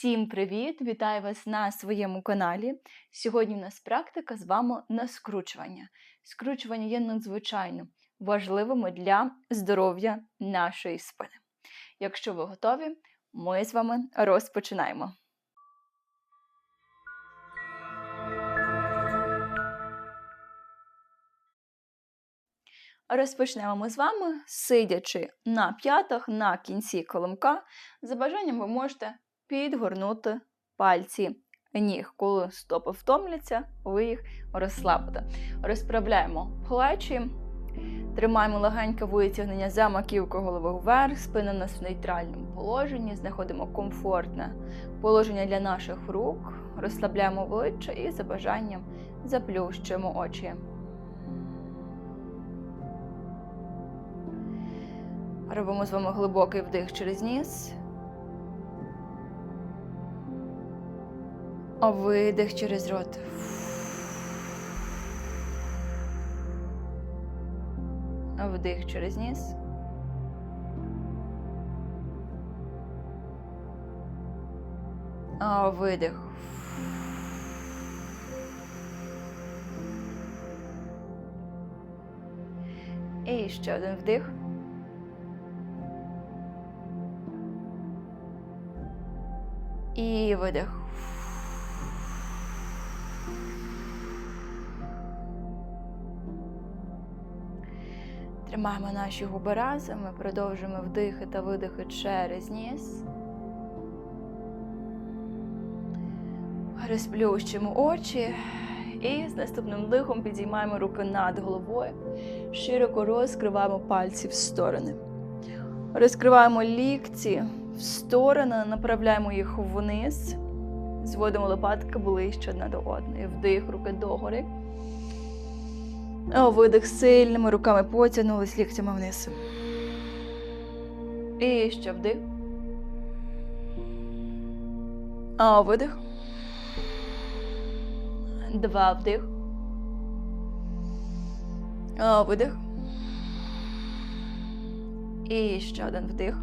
Всім привіт! Вітаю вас на своєму каналі. Сьогодні у нас практика з вами на скручування. Скручування є надзвичайно важливими для здоров'я нашої спини. Якщо ви готові, ми з вами розпочинаємо. Розпочнемо ми з вами, сидячи на п'ятах на кінці коломка. За бажанням ви можете підгорнути пальці ніг. Коли стопи втомляться, ви їх розслабите. Розправляємо плечі, тримаємо легеньке витягнення за маківкою голови вверх, спина у нас в нейтральному положенні, знаходимо комфортне положення для наших рук, розслабляємо обличчя і за бажанням заплющуємо очі. Робимо з вами глибокий вдих через ніс. Видих через рот. Вдих через ніс. Видих. І ще один вдих. І видих. Тримаємо наші губи разом, ми продовжуємо вдихи та видихи через ніс. Розплющимо очі і з наступним вдихом підіймаємо руки над головою, широко розкриваємо пальці в сторони. Розкриваємо лікті в сторони, направляємо їх вниз, зводимо лопатки ближче одна до одної. Вдих, руки догори. Видих сильними руками потягнулись ліктями вниз. І ще вдих. А видих. Два вдих. А видих. І ще один вдих.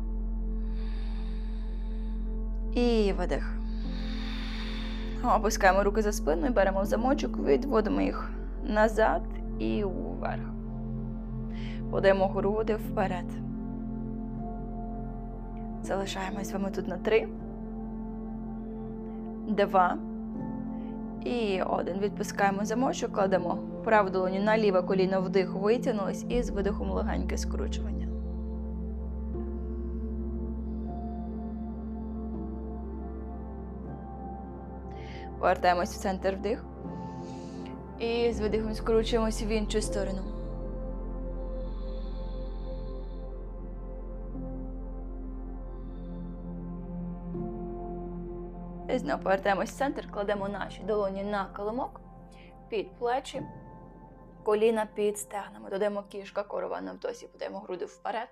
І видих. Опускаємо руки за спину і беремо замочок, відводимо їх назад і вверх. Подаємо груди вперед. Залишаємось з вами тут на три, два і один. Відпускаємо замочок, кладемо праву долоню на ліве коліно вдих, витягнулись і з видихом легеньке скручування. Повертаємось в центр вдих. І з видихом скручуємося в іншу сторону. І знову повертаємось в центр, кладемо наші долоні на коломок, під плечі, коліна під стегнами. Додаємо кішка, корова на вдосі, подаємо груди вперед.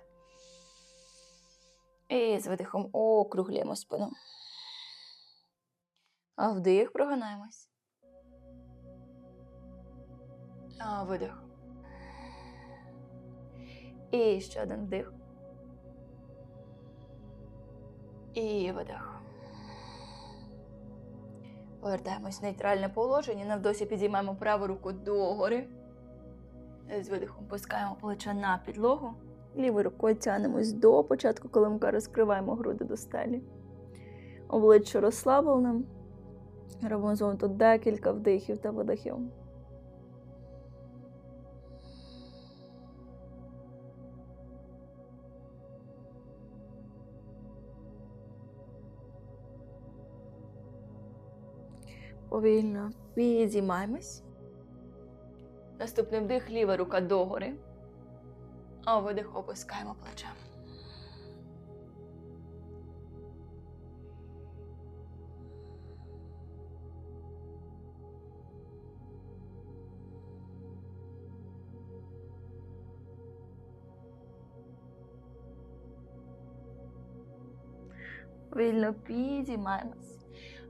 І з видихом округлюємо спину. А вдих, прогинаємось. Видих. І ще один вдих. І видих. Повертаємось в нейтральне положення. Навдосі підіймаємо праву руку догори. З видихом пускаємо плече на підлогу. Лівою рукою тянемось до початку колимка, розкриваємо груди до стелі. Обличчя розслабленим. Робимо з вами тут декілька вдихів та видихів. Повільно підіймаємось. Наступний вдих, ліва рука догори. А видих опускаємо плече. Вільно підіймаємось.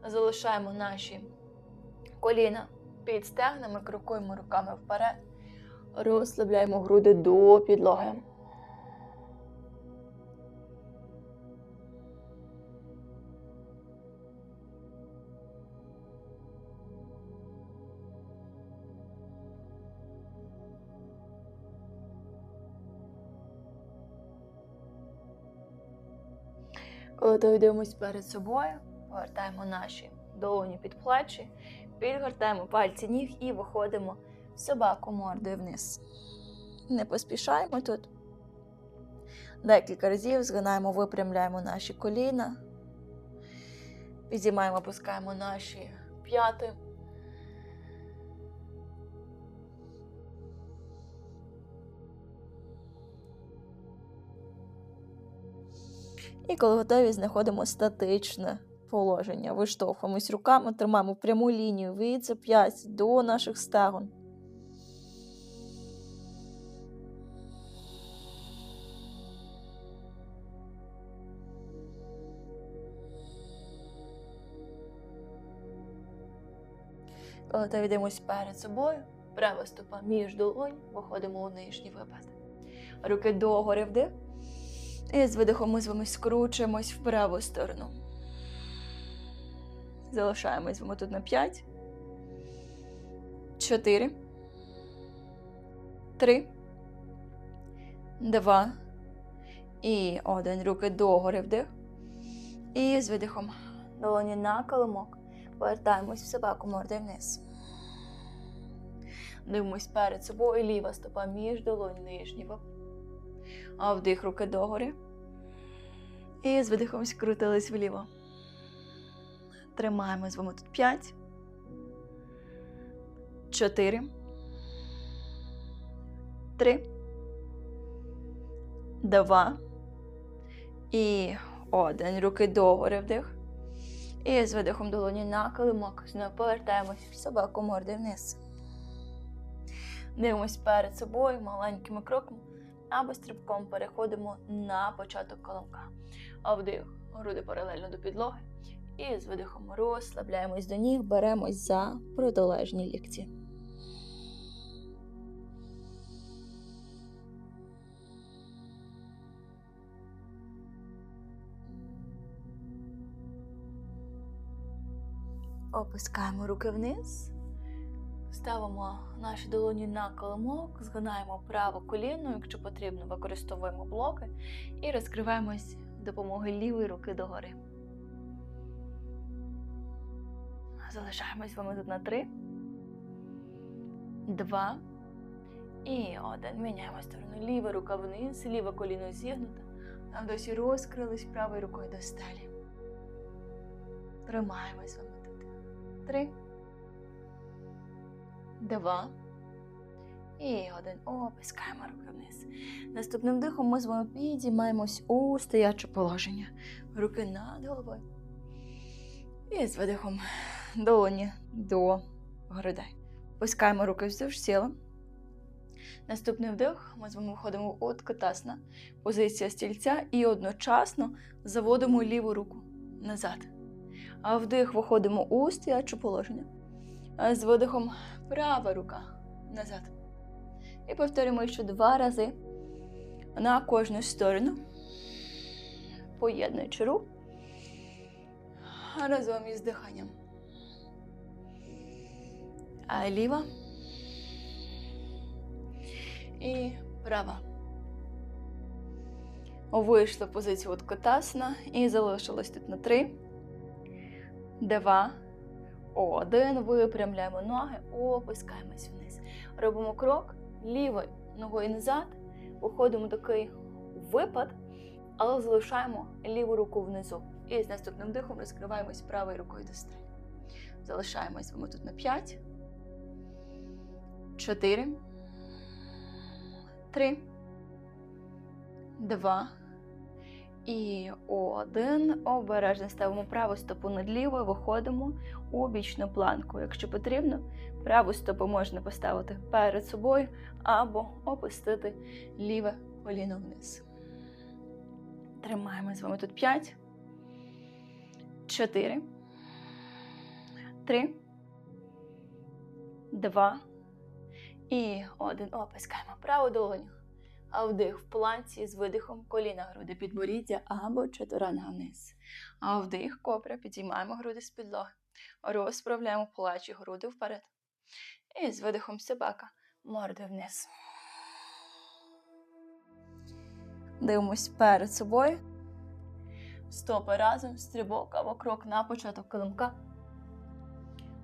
Залишаємо наші коліна. Під стегнами крокуємо руками вперед. Розслабляємо груди до підлоги. Коли дойдемось перед собою, повертаємо наші долоні під плечі підгортаємо пальці ніг і виходимо собаку мордою вниз. Не поспішаємо тут. Декілька разів згинаємо, випрямляємо наші коліна, підіймаємо, опускаємо наші п'яти. І коли готові, знаходимо статичне положення. Виштовхуємось руками, тримаємо пряму лінію від зап'ясть до наших стегон. Коли та йдемось перед собою, права стопа між долонь, виходимо у нижній випад. Руки догори вдих. І з видихом ми з вами скручуємось в праву сторону. Залишаємось вами тут на 5. 4. 3. 2. І один. Руки догори вдих. І з видихом долоні на коломок. Повертаємось в собаку мордою вниз. Дивимось перед собою ліва стопа між долонь нижнього. А вдих руки догори. І з видихом скрутились вліво. Тримаємо з вами тут 5. 4. 3. 2. І один. Руки догори вдих. І з видихом долоні на килимок. Знову повертаємось в собаку морди вниз. Дивимось перед собою маленькими кроками або стрибком переходимо на початок колонка. А вдих, груди паралельно до підлоги. І з видихом розслабляємось до ніг, беремось за протилежні лікті. Опускаємо руки вниз. Ставимо наші долоні на коломок, згинаємо праве коліно, якщо потрібно, використовуємо блоки і розкриваємось допомогою лівої руки догори. Залишаємось вами тут на три, два і один. Міняємо сторону. Ліва рука вниз, ліве коліно зігнуте. Там досі розкрились правою рукою до стелі. Тримаємось вами тут. Три два. І один. Опускаємо руки вниз. Наступним дихом ми з вами підіймаємось у стояче положення. Руки над головою. І з видихом долоні до грудей. Пускаємо руки вздовж тіла. Наступний вдих, ми з вами виходимо в откатасна, позиція стільця і одночасно заводимо ліву руку назад. А вдих виходимо у стояче положення. А з видихом права рука назад. І повторюємо ще два рази на кожну сторону, поєднуючи рук разом із диханням. А ліва і права. Вийшли в позицію от котасна і залишилось тут на три, два. Один. Випрямляємо ноги, опускаємось вниз. Робимо крок лівою ногою назад. Виходимо такий випад, але залишаємо ліву руку внизу. І з наступним дихом розкриваємось правою рукою до стелі. Залишаємось ми тут на 5, 4, 3, 2, і один. Обережно ставимо праву стопу над лівою, виходимо у бічну планку. Якщо потрібно, праву стопу можна поставити перед собою або опустити ліве коліно вниз. Тримаємо з вами тут 5, 4, 3, 2 і один. Опускаємо праву долоню. А вдих в планці з видихом коліна груди підборіддя або чотиранга вниз. А вдих копра, підіймаємо груди з підлоги. Розправляємо плечі груди вперед. І з видихом собака морди вниз. Дивимось перед собою. Стопи разом, стрибок або крок на початок килимка.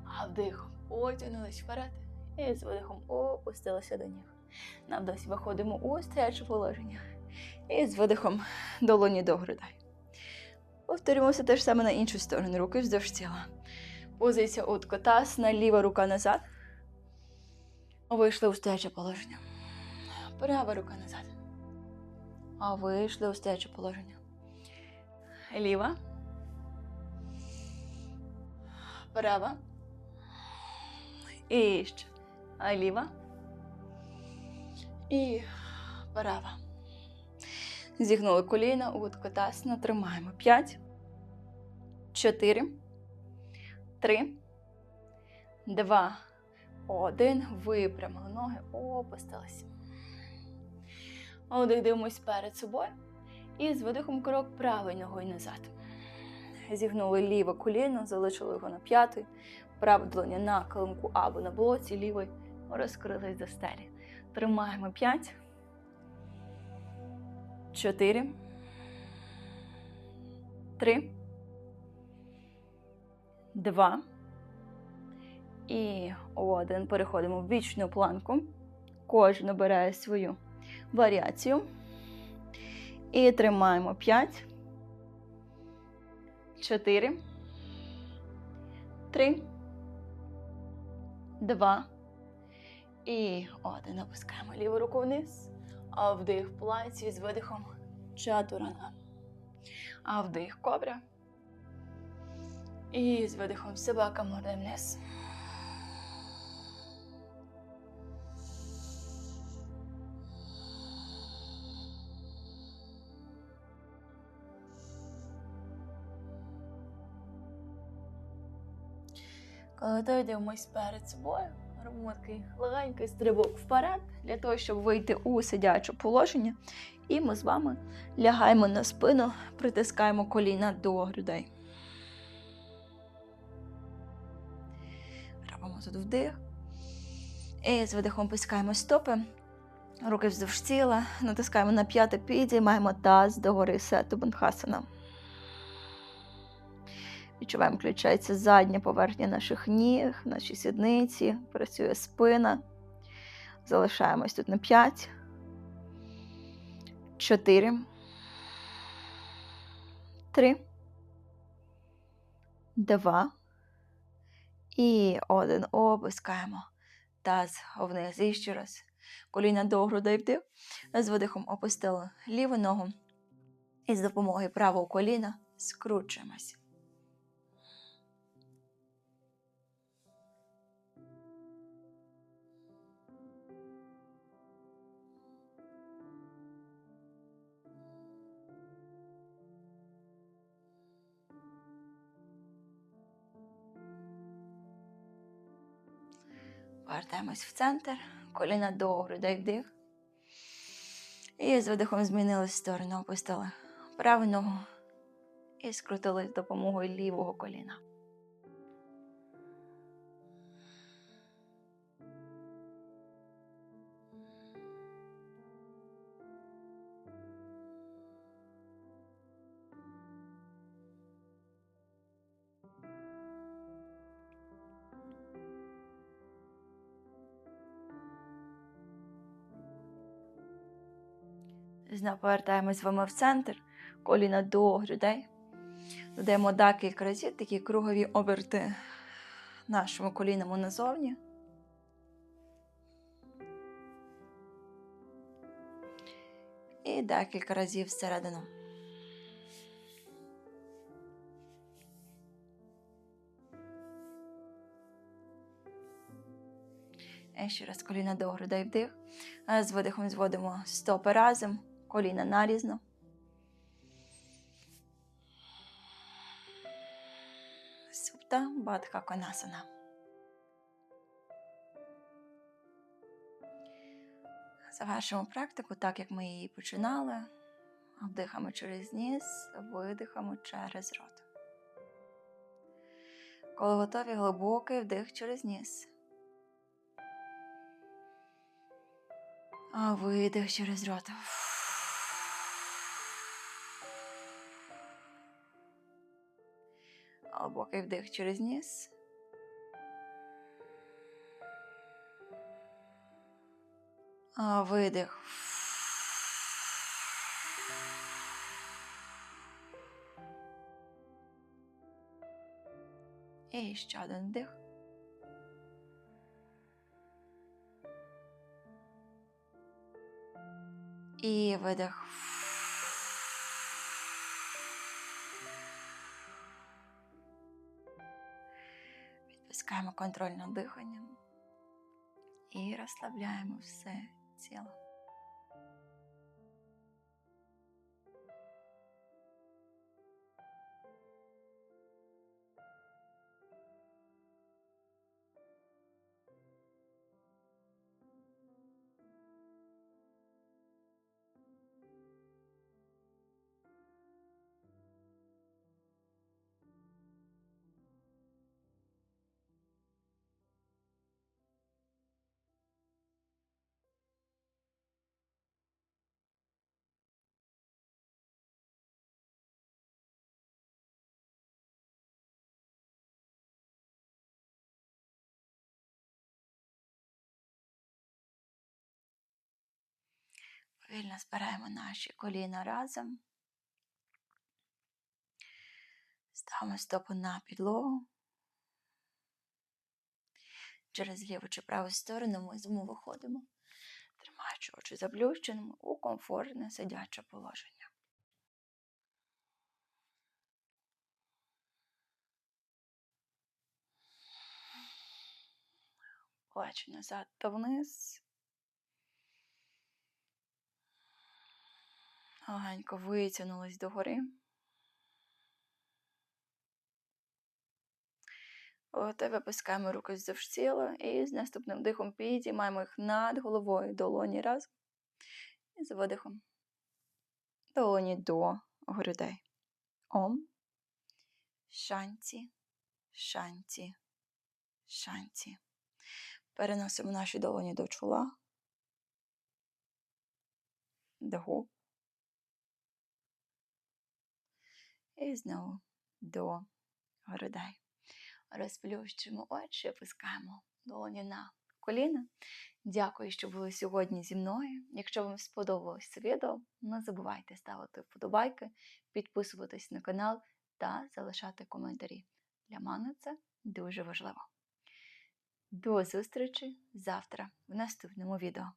А вдихом потягнулись вперед і з видихом опустилися до ніг. На вдосі виходимо у стояче положення. І з видихом долоні до грудей. Повторюємося те ж саме на іншу сторону. Руки вздовж тіла. Позиція утка. Таз, на ліва рука назад. Вийшли у стояче положення. Права рука назад. А вийшли у стояче положення. Ліва. Права. І ще. А ліва. І права. Зігнули коліна, утка тасно. Тримаємо. П'ять. Чотири. Три. Два. Один. Випрямили ноги. Опустилися. Одих дивимось перед собою. І з видихом крок правою ногою назад. Зігнули ліве коліно, залишили його на п'ятий, праве долоня на килимку або на блоці, лівий розкрились до стелі. Тримаємо п'ять. Чотири. Три. Два. І один. Переходимо в вічну планку. Кожен обирає свою варіацію. І тримаємо 5, 4, 3, 2 і 1. Опускаємо ліву руку вниз. А вдих плаці з видихом чатурана. А вдих кобра. І з видихом собака мордою вниз. Коли дивимось перед собою. Робимо такий легенький стрибок вперед для того, щоб вийти у сидяче положення. І ми з вами лягаємо на спину, притискаємо коліна до грудей. Робимо тут вдих. І з видихом пускаємо стопи. Руки вздовж тіла, натискаємо на п'яте, підіймаємо таз догори сету бандхасана. Відчуваємо, включається задня поверхня наших ніг, наші сідниці, працює спина. Залишаємось тут на 5, 4, 3, 2 і 1. Опускаємо таз вниз. І ще раз. Коліна до грудей вдих. З видихом опустили ліву ногу. І з допомогою правого коліна скручуємося. Повертаємось в центр, коліна до грудей вдих. І з видихом змінили сторону, опустили праву ногу і скрутили з допомогою лівого коліна. Знову повертаємось з вами в центр, коліна до грудей. Додаємо декілька разів такі кругові оберти нашому коліному назовні. І декілька разів всередину. І ще раз коліна до грудей вдих. З видихом зводимо стопи разом коліна нарізно. Супта Бадха Конасана. Завершимо практику так, як ми її починали. Вдихаємо через ніс, видихаємо через рот. Коли готові глибокий вдих через ніс. А видих через рот. Глибокий вдих через ніс. Видих. І ще один вдих. І видих. Відпускаємо контроль над диханням і розслабляємо все тіло. Повільно збираємо наші коліна разом. Ставимо стопу на підлогу. Через ліву чи праву сторону ми зуму виходимо, тримаючи очі заплющеними у комфортне сидяче положення. Плечі назад та вниз. Легенько витягнулись догори. От, випускаємо руки вздовж тіла і з наступним дихом підіймаємо їх над головою долоні разом. І з видихом. Долоні до грудей. Ом. Шанті, шанті, шанті. Переносимо наші долоні до чола. До губ. І знову до грудей. Розплющуємо очі, опускаємо долоні на коліна. Дякую, що були сьогодні зі мною. Якщо вам сподобалось це відео, не забувайте ставити вподобайки, підписуватись на канал та залишати коментарі. Для мене це дуже важливо. До зустрічі завтра в наступному відео.